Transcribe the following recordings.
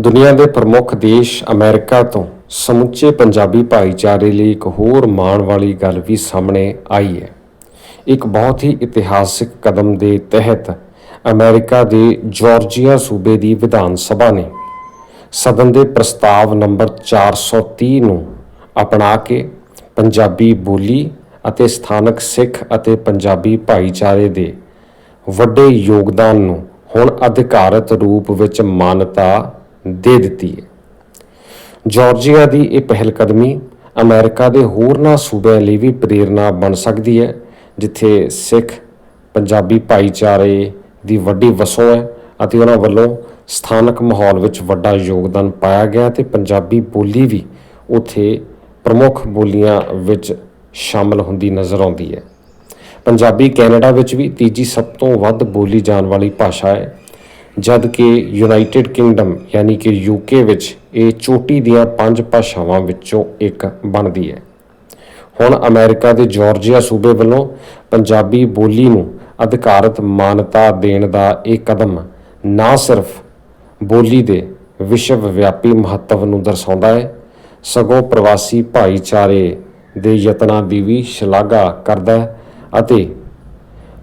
ਦੁਨੀਆ ਦੇ ਪ੍ਰਮੁੱਖ ਦੇਸ਼ ਅਮਰੀਕਾ ਤੋਂ ਸਮੁੱਚੇ ਪੰਜਾਬੀ ਭਾਈਚਾਰੇ ਲਈ ਇੱਕ ਹੋਰ ਮਾਣ ਵਾਲੀ ਗੱਲ ਵੀ ਸਾਹਮਣੇ ਆਈ ਹੈ। ਇੱਕ ਬਹੁਤ ਹੀ ਇਤਿਹਾਸਿਕ ਕਦਮ ਦੇ ਤਹਿਤ ਅਮਰੀਕਾ ਦੇ ਜਾਰਜੀਆ ਸੂਬੇ ਦੀ ਵਿਧਾਨ ਸਭਾ ਨੇ ਸਦਨ ਦੇ ਪ੍ਰਸਤਾਵ ਨੰਬਰ 430 ਨੂੰ ਅਪਣਾ ਕੇ ਪੰਜਾਬੀ ਬੋਲੀ ਅਤੇ ਸਥਾਨਕ ਸਿੱਖ ਅਤੇ ਪੰਜਾਬੀ ਭਾਈਚਾਰੇ ਦੇ ਵੱਡੇ ਯੋਗਦਾਨ ਨੂੰ ਹੁਣ ਅਧਿਕਾਰਤ ਰੂਪ ਵਿੱਚ ਮਾਨਤਾ ਦੇ ਦਿੱਤੀ ਹੈ। ਜਾਰਜੀਆ ਦੀ ਇਹ ਪਹਿਲਕਦਮੀ ਅਮਰੀਕਾ ਦੇ ਹੋਰਨਾਂ ਸੂਬਿਆਂ ਲਈ ਵੀ ਪ੍ਰੇਰਨਾ ਬਣ ਸਕਦੀ ਹੈ, ਜਿੱਥੇ ਸਿੱਖ ਪੰਜਾਬੀ ਭਾਈਚਾਰੇ ਦੀ ਵੱਡੀ ਵਸੋਂ ਹੈ ਅਤੇ ਉਹਨਾਂ ਵੱਲੋਂ ਸਥਾਨਕ ਮਾਹੌਲ ਵਿੱਚ ਵੱਡਾ ਯੋਗਦਾਨ ਪਾਇਆ ਗਿਆ ਤੇ ਪੰਜਾਬੀ ਬੋਲੀ ਵੀ ਉੱਥੇ ਪ੍ਰਮੁੱਖ ਬੋਲੀਆਂ ਵਿੱਚ ਸ਼ਾਮਲ ਹੁੰਦੀ ਨਜ਼ਰ ਆਉਂਦੀ ਹੈ। ਪੰਜਾਬੀ ਕੈਨੇਡਾ ਵਿੱਚ ਵੀ ਤੀਜੀ ਸਭ ਤੋਂ ਵੱਧ ਬੋਲੀ ਜਾਣ ਵਾਲੀ ਭਾਸ਼ਾ ਹੈ। ਜਦ ਕਿ ਯੂਨਾਈਟਿਡ ਕਿੰਗਡਮ ਯਾਨੀ ਕਿ ਯੂਕੇ ਵਿੱਚ ਇਹ ਚੋਟੀ ਦੀਆਂ ਪੰਜ ਭਾਸ਼ਾਵਾਂ ਵਿੱਚੋਂ ਇੱਕ ਬਣਦੀ ਹੈ। ਹੁਣ ਅਮਰੀਕਾ ਦੇ ਜਾਰਜੀਆ ਸੂਬੇ ਵੱਲੋਂ ਪੰਜਾਬੀ ਬੋਲੀ ਨੂੰ ਅਧਿਕਾਰਤ ਮਾਨਤਾ ਦੇਣ ਦਾ ਇਹ ਕਦਮ ਨਾ ਸਿਰਫ ਬੋਲੀ ਦੇ ਵਿਸ਼ਵ ਵਿਆਪੀ ਮਹੱਤਵ ਨੂੰ ਦਰਸਾਉਂਦਾ ਹੈ, ਸਗੋਂ ਪ੍ਰਵਾਸੀ ਭਾਈਚਾਰੇ ਦੇ ਯਤਨਾਂ ਦੀ ਵੀ ਸ਼ਲਾਘਾ ਕਰਦਾ ਹੈ ਅਤੇ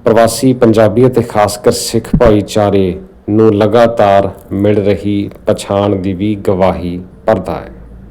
ਪ੍ਰਵਾਸੀ ਪੰਜਾਬੀ ਅਤੇ ਖਾਸ ਕਰ ਸਿੱਖ ਭਾਈਚਾਰੇ ਨੂੰ ਲਗਾਤਾਰ ਮਿਲ ਰਹੀ ਪਛਾਣ ਦੀ ਵੀ ਗਵਾਹੀ ਭਰਦਾ ਹੈ।